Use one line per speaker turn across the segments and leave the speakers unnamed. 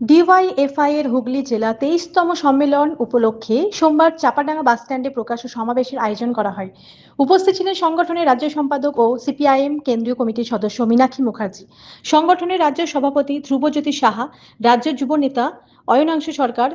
DYFI এর হুগলি জেলা তেইশতম সম্মেলন উপলক্ষে সোমবার চাপাডাঙ্গা বাসস্ট্যান্ডে প্রকাশ্য সমাবেশের আয়োজন করা হয়। উপস্থিত ছিলেন সংগঠনের রাজ্য সম্পাদক ও সিপিআইএম কেন্দ্রীয় কমিটির সদস্য মীনাক্ষী মুখার্জি। সংগঠনের রাজ্য সভাপতি ধ্রুবজ্যোতি সাহা, রাজ্য যুব নেতা অয়নাংশ সরকার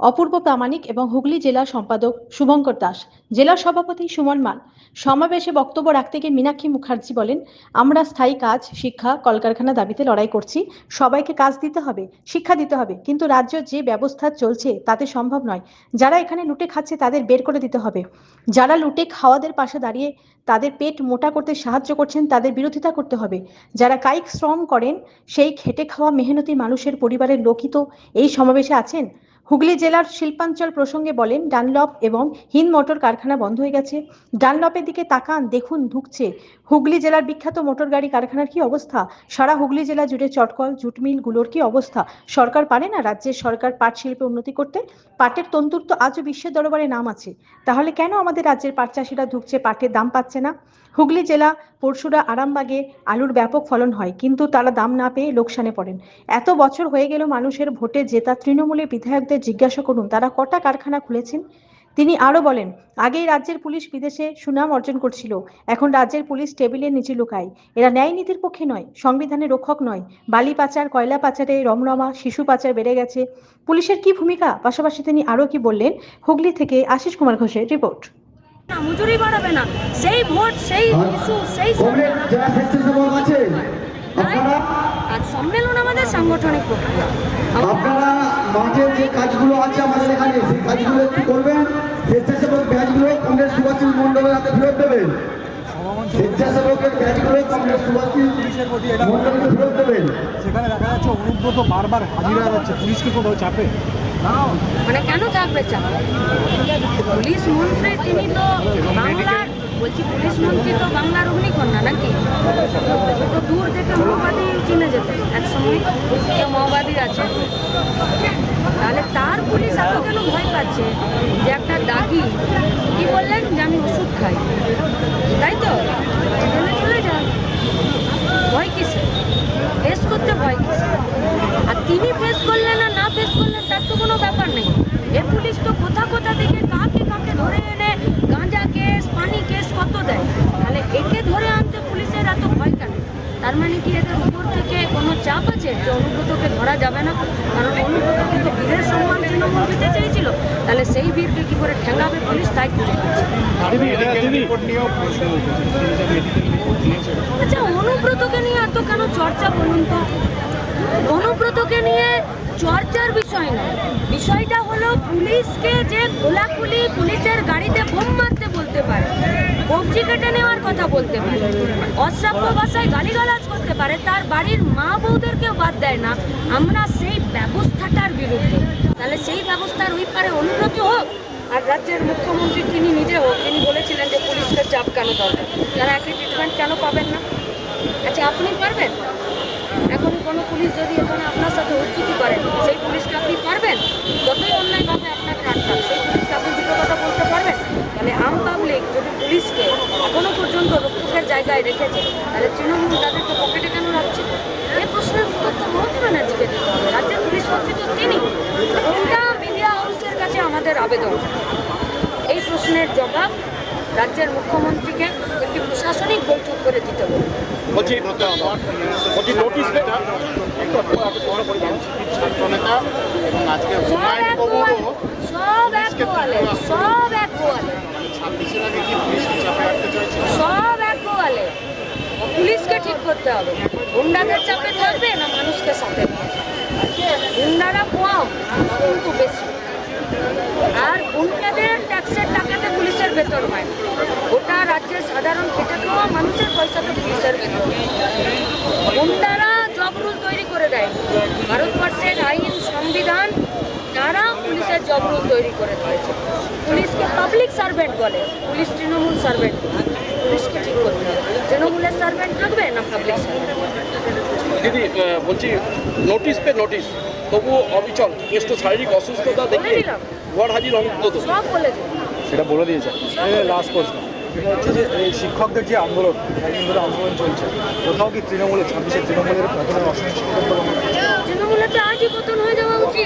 অপূর্ব প্রামাণিক এবং হুগলি জেলা সম্পাদক শুভঙ্কর দাস। জেলা সভাপতি সুমন মান। সমাবেশে বক্তব্য রাখতে গিয়ে মীনাক্ষী মুখার্জি বলেন, আমরা স্থায়ী কাজ, শিক্ষা, কলকারখানা দাবিতে লড়াই করছি। সবাইকে কাজ দিতে হবে, শিক্ষা দিতে হবে। কিন্তু রাজ্য যে ব্যবস্থা চলছে তাতে সম্ভব নয়। যারা এখানে লুটে খাচ্ছে তাদের বের করে দিতে হবে। যারা লুটে খাওয়াদের পাশে দাঁড়িয়ে তাদের পেট মোটা করতে সাহায্য করছেন তাদের বিরোধিতা করতে হবে। যারা কায়িক শ্রম করেন, সেই খেটে খাওয়া মেহনতি মানুষের পরিবারের লোকই তো এই সমাবেশে আছেন। হুগলি জেলার শিল্পাঞ্চল প্রসঙ্গে বলেন, ডানলপ এবং হিন্দ মোটর কারখানা বন্ধ হয়ে গেছে। ডানলপের দিকে তাকান, দেখুন ঢুকছে হুগলি জেলার বিখ্যাত মোটর গাড়ি কারখানার কি অবস্থা? সারা হুগলি জেলা জুড়ে চটকল জুট মিলগুলোর কি অবস্থা? সরকার পারে না রাজ্যের সরকার পাট শিল্পে উন্নতি করতে? পাটের তন্তুর তো আজও বিশ্বের দরবারে নাম আছে। তাহলে কেন আমাদের রাজ্যের পাট চাষিরা ঢুকছে পাটের দাম পাচ্ছে না? হুগলি জেলা পরশুরা আরামবাগে আলুর ব্যাপক ফলন হয়, কিন্তু তারা দাম না পেয়ে লোকসানে পড়েন। এত বছর হয়ে গেল মানুষের ভোটে জেতা তৃণমূলের বিধায়কদের জিজ্ঞাসা করুন তারা কটা কারখানা খুলেছেন? তিনি আরও বলেন আগেই রাজ্যের পুলিশ বিদেশে সুনাম অর্জন করছিল এখন রাজ্যের পুলিশ টেবিলের নিচে লুকায়। এরা ন্যায় নীতির পক্ষে নয় সংবিধানের রক্ষক নয়। বালি পাচার কয়লা পাচারে রমরমা শিশু পাচার বেড়ে গেছে। পুলিশের কি ভূমিকা? পাশাপাশি তিনি আরও কি বললেন? হুগলি থেকে আশিস কুমার ঘোষের রিপোর্ট।
না মজুরি বাড়াবে না। সেই ভোট সেই ইস্যু সেই আর সম্মেলন আমাদের সাংগঠনিক প্রক্রিয়া।
আপনারা মাঠের যে কাজগুলো আছে আমাদের এখানে সেই কাজগুলো একটু করবেন। স্বেচ্ছাসেবক ব্যাচগুলো কমরেড সুভাষিস মন্ডলের হাতে ফেরত দেবেন। স্বেচ্ছাসেবকের ব্যাচগুলো কমরেড সুভাষিস
পুলিশের প্রতি এটা
মন্ডলকে ফেরত দেবেন।
সেখানে দেখা যাচ্ছে অনুব্রত বারবার হাজির যাচ্ছে পুলিশকে কোথাও চাপে?
মানে কেন থাকবে চাপ? পুলিশ মন্ত্রী তিনি তো বাংলার বলছি পুলিশ মন্ত্রী তো বাংলার অগ্নিকন্যা নাকি? তো দূর মাওবাদী চিনে যেত মাওবাদী আছে। তাহলে তার পুলিশ এত কেন ভয় পাচ্ছে যে একটা দাগি, কি বললেন? যে আমি ওষুধ খাই। তাই তো? চলে যান ভয় কিসে ফেস করতে ভয় কিসে আর তিনি ফেস করলেন না না ফেস করলেন, তার তো কোনো ব্যাপার নেই। এ পুলিশ তো কোথা কোথা থেকে, কাকে কাকে ধরে এনে গাঁজা কেস, পানি কেস কত দেয়? তাহলে একে ধরে আনতে পুলিশের এত ভয় কেন? তার মানে কি এদের উপর থেকে কোনো চাপ আছে যে অনুব্রতকে ধরা যাবে না। কারণ অনুব্রত কিন্তু বীরের সম্মান তৃণমূল দিতে চেয়েছিল। তাহলে সেই বীরকে কি করে ঠেঙ্গাবে পুলিশ? তাই খুঁজে পাচ্ছে আচ্ছা অনুব্রতকে নিয়ে এত কেন চর্চা বলুন তো? অনুব্রতকে নিয়ে চর্চার বিষয় নয় বিষয়টা হলো পুলিশকে যে খোলাখুলি পুলিশের গাড়িতে বোম মারতে বলতে পারে। কবজি কেটে নেওয়ার কথা বলতে পারে। অশ্রাব্য ভাষায় গালিগালাজ করতে পারে, তার বাড়ির মা বউদেরকেও বাদ দেয় না। আমরা সেই ব্যবস্থাটার বিরুদ্ধে। তাহলে সেই ব্যবস্থার ওই পারে অনুব্রত হোক। আর রাজ্যের মুখ্যমন্ত্রী তিনি নিজে হোক, তিনি বলেছিলেন যে পুলিশকে চাপ কেন দরকার? তারা একই ট্রিটমেন্ট কেন পাবেন না? আচ্ছা আপনি পারবেন? এখন কোনো পুলিশ যদি এখানে আপনার সাথে উচ্চুতি করেন সেই পুলিশকে আপনি পারবেন? যতই অন্যায়ভাবে আপনাকে আটকান সেই পুলিশকে আপনি দুটো কথা বলতে পারবেন? তাহলে আম পাবলিক যদি পুলিশকে জায়গায় রেখেছে। তাহলে তৃণমূল তাদেরকে পকেটে কেন রাখছে? এই প্রশ্নের উত্তর তো মমতা ব্যানার্জিকে দিতে হবে। রাজ্যের পুলিশ মন্ত্রী তো তিনি। কোনটা মিডিয়া হাউসের কাছে আমাদের আবেদন। এই প্রশ্নের জবাব রাজ্যের মুখ্যমন্ত্রীকে একটি প্রশাসনিক বৈঠক করে দিতে হবে।
বলছি বলছি নোটিশ ছাত্রনেতা এবং আজকে
সব এক সব এক গোয়ালে সব এক গোয়ালে
ছাব্বিশের আগে কি পুলিশকে চাপে রাখতে চাইছে
সব এক গোয়ালে পুলিশকে ঠিক করতে হবে। গুন্ডাদের চাপে থাকবে না মানুষকে সাথে গুন্ডারা কম, মানুষ কিন্তু বেশি। আর গুন্ডাদের ট্যাক্সের টাকাতে পুলিশের বেতন হয়। গোটা রাজ্যের সাধারণ খেটে খাওয়া মানুষের পয়সাতে পুলিশের বেতন। গুন্ডারা জব রুল তৈরি করে দেয়। তারা পুলিশের জব রুল তৈরি করে দিয়েছে। পুলিশকে পাবলিক সার্ভেন্ট বলে। পুলিশ তৃণমূল সার্ভেন্ট পুলিশকে ঠিক করতে হবে। তৃণমূলের সার্ভেন্ট থাকবে না পাবলিক সার্ভেন্ট
দিদি বলছি নোটিশ পে নোটিশ তবু অবিচল। কেষ্ট শারীরিক অসুস্থতা দেখে। ঘর হাজির অনুব্রত
সব বলে
সেটা বলে দিয়েছে। লাস্ট প্রশ্ন। সেটা হচ্ছে যে এই শিক্ষকদের যে আন্দোলন একদিন ধরে আন্দোলন চলছে কোথাও কি তৃণমূলের ছাব্বিশে তৃণমূলের পতনের
তৃণমূলের তো আজই পতন হয়ে যাওয়া উচিত।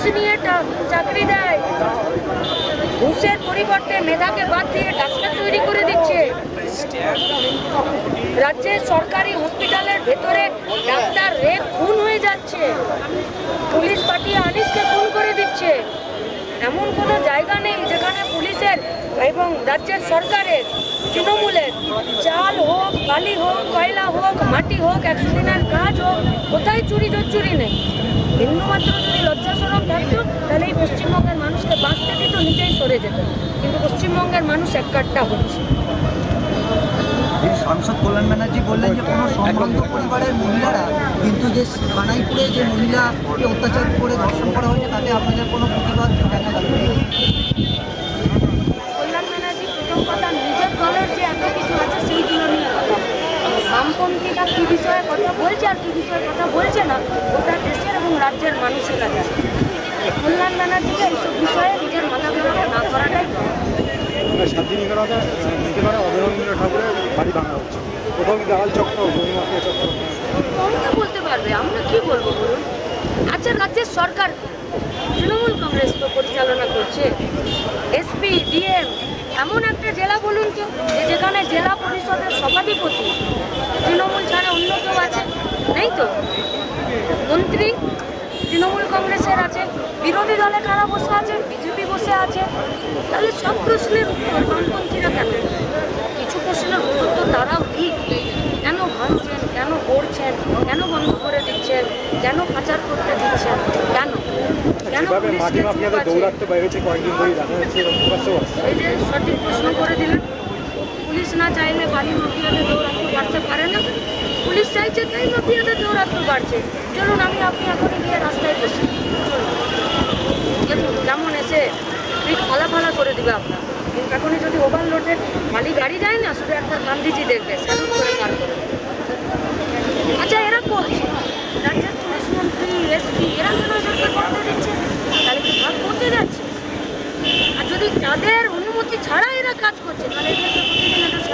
ঘুষ নিয়ে চাকরি দেয়। ঘুষের পরিবর্তে মেধাকে বাদ দিয়ে ডাক্তার তৈরি করে দিচ্ছে। রাজ্যের সরকারি হসপিটালের ভেতরে ডাক্তার রেপ খুন হয়ে যাচ্ছে। পুলিশ পাঠিয়ে আনিসকে খুন করে দিচ্ছে এমন কোনো জায়গা নেই যেখানে পুলিশের এবং রাজ্যের সরকারের, তৃণমূলের, চাল হোক, বালি হোক, কয়লা হোক, মাটি হোক একশো দিনের কাজ হোক, কোথায় চুরি চুরি নেই। বিন্দুমাত্র যদি লজ্জা সরম থাকতো, তাহলে এই পশ্চিমবঙ্গের মানুষকে বাঁচতে দিত, নিজেই সরে যেত। কিন্তু পশ্চিমবঙ্গের মানুষ এককাট্টা হচ্ছে।
এই সাংসদ কল্যাণ ব্যানার্জি বললেন যে, কোনো সম্ভ্রান্ত পরিবারের মহিলারা কিন্তু যে কানাইপুরে যে মহিলাকে অত্যাচার করে ধর্ষণ করা হয়েছে, তাতে আপনাদের কোনো প্রতিবাদ দেখা গেল
কল্যাণ ব্যানার্জি প্রথম কথা নিজের দলের যে এত কিছু আছে সেইগুলো নিয়ে কথা বলে। বামপন্থীরা কী বিষয়ে কথা বলছে আর কী বিষয়ে কথা বলছে না ওটা দেশের এবং রাজ্যের মানুষেরা জানে। কল্যাণ ব্যানার্জিকে এইসব বিষয়ে নিজের মাথা গরম না করাটাই
শান্তিনিকেতনে নিকেতনে অবনীন্দ্র ঠাকুরের বাড়ি ভাঙা হচ্ছে। কোথাও কি দেওয়াল চক্র জমিমাফিয়া চক্র।
মমতা বলতে পারবে আমরা কি বলব বলুন? আচ্ছা রাজ্যের সরকার কি? তৃণমূল কংগ্রেস তো পরিচালনা করছে। এসপি ডিএম এমন একটা জেলা বলুন তো যেখানে জেলা পরিষদের সভাধিপতি তৃণমূল ছাড়া অন্য কেউ নেই তো? মন্ত্রী তৃণমূল কংগ্রেসের আছে বিরোধী দলে কারা বসে আছে বিজেপি বসে আছে তাহলে সব প্রশ্নের উত্তর বামপন্থীরা কেন? কিছু প্রশ্নের উত্তর তো তারাও ঠিক কেন ভাঙছেন কেন করছেন কেন বন্ধ করে দিচ্ছেন কেন পাচার করতে দিচ্ছেন কেন? সঠিক প্রশ্ন করে দিলেন পুলিশ না চাইলে বালি মাফিয়াদের দৌরাত্ম বাড়তে পারে না। চাইছে, তাই মাফিয়াদের দৌরাত্ম বাড়ছে। চলুন, আমি আপনি এখনই গিয়ে রাস্তায় বসি। দেখুন, কেমন এসে পিঠ ফালা ফালা করে দিবে আপনার। কিন্তু এখনই যদি ওভারলোডের খালি গাড়ি যায় না, শুধু একটা গান্ধীজি দেখবে স্যালুট করে পার আচ্ছা এরা করছে রাজ্যের পুলিশ মন্ত্রী, এসপি, এরা করতে দিচ্ছে? তাহলে কি ভাগ পৌঁছে যাচ্ছে? আর যদি তাদের অনুমতি ছাড়া এরা কাজ করছে, তাহলে এদেরকে প্রতিদিন একটা